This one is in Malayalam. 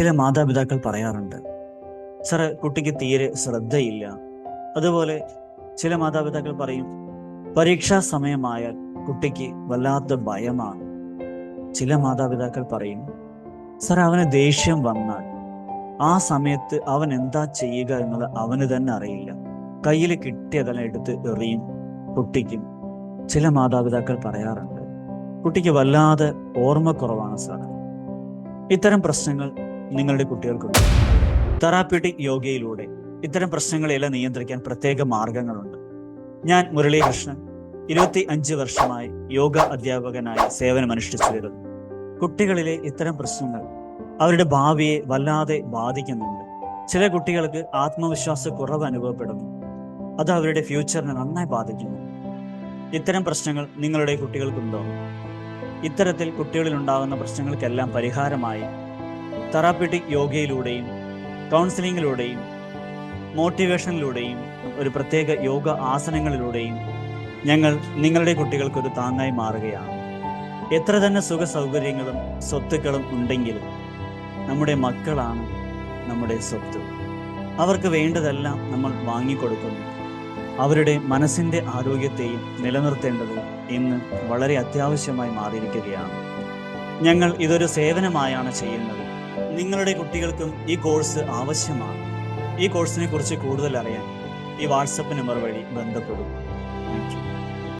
ചില മാതാപിതാക്കൾ പറയാറുണ്ട് സാറ് കുട്ടിക്ക് തീരെ ശ്രദ്ധയില്ല. അതുപോലെ ചില മാതാപിതാക്കൾ പറയും പരീക്ഷാ സമയമായാൽ കുട്ടിക്ക് വല്ലാത്ത ഭയമാണ്. ചില മാതാപിതാക്കൾ പറയും സാർ അവന് ദേഷ്യം വന്നാൽ ആ സമയത്ത് അവൻ എന്താ ചെയ്യുക എന്നത് അവന് തന്നെ അറിയില്ല. കയ്യിൽ കിട്ടിയതെല്ലാം എടുത്ത് എറിയും കുട്ടിക്കും. ചില മാതാപിതാക്കൾ പറയാറുണ്ട് കുട്ടിക്ക് വല്ലാതെ ഓർമ്മക്കുറവാണ് സാർ ഇത്തരം പ്രശ്നങ്ങൾ നിങ്ങളുടെ കുട്ടികൾക്കുണ്ട് തെറാപ്യൂട്ടിക് യോഗയിലൂടെ ഇത്തരം പ്രശ്നങ്ങളെല്ലാം നിയന്ത്രിക്കാൻ പ്രത്യേക മാർഗങ്ങളുണ്ട്. ഞാൻ മുരളീകൃഷ്ണൻ ഇരുപത്തി അഞ്ച് വർഷമായി യോഗ അധ്യാപകനായി സേവനമനുഷ്ഠിച്ചു വരുന്നു കുട്ടികളിലെ ഇത്തരം പ്രശ്നങ്ങൾ അവരുടെ ഭാവിയെ വല്ലാതെ ബാധിക്കുന്നുണ്ട്. ചില കുട്ടികൾക്ക് ആത്മവിശ്വാസ കുറവ് അനുഭവപ്പെടുന്നു. അത് അവരുടെ ഫ്യൂച്ചറിനെ നന്നായി ബാധിക്കുന്നു. ഇത്തരം പ്രശ്നങ്ങൾ നിങ്ങളുടെ കുട്ടികൾക്കുണ്ടോ? ഇത്തരത്തിൽ കുട്ടികളിൽ ഉണ്ടാകുന്ന പ്രശ്നങ്ങൾക്കെല്ലാം പരിഹാരമായി തെറാപ്യൂട്ടിക് യോഗയിലൂടെയും കൗൺസിലിങ്ങിലൂടെയും മോട്ടിവേഷനിലൂടെയും ഒരു പ്രത്യേക യോഗ ആസനങ്ങളിലൂടെയും ഞങ്ങൾ നിങ്ങളുടെ കുട്ടികൾക്കൊരു താങ്ങായി മാറുകയാണ്. എത്ര തന്നെ സുഖ സൗകര്യങ്ങളും സ്വത്തുക്കളും ഉണ്ടെങ്കിലും നമ്മുടെ മക്കളാണ് നമ്മുടെ സ്വത്ത്. അവർക്ക് വേണ്ടതെല്ലാം നമ്മൾ വാങ്ങിക്കൊടുക്കുന്നു. അവരുടെ മനസ്സിന്റെ ആരോഗ്യത്തെയും നിലനിർത്തേണ്ടത് ഇന്ന് വളരെ അത്യാവശ്യമായി മാറിയിരിക്കുകയാണ്. ഞങ്ങൾ ഇതൊരു സേവനമായാണ് ചെയ്യുന്നത്. നിങ്ങളുടെ കുട്ടികൾക്കും ഈ കോഴ്സ് ആവശ്യമാണ്. ഈ കോഴ്സിനെ കുറിച്ച് കൂടുതൽ അറിയാൻ ഈ വാട്സപ്പ് നമ്പർ വഴി ബന്ധപ്പെടും താങ്ക്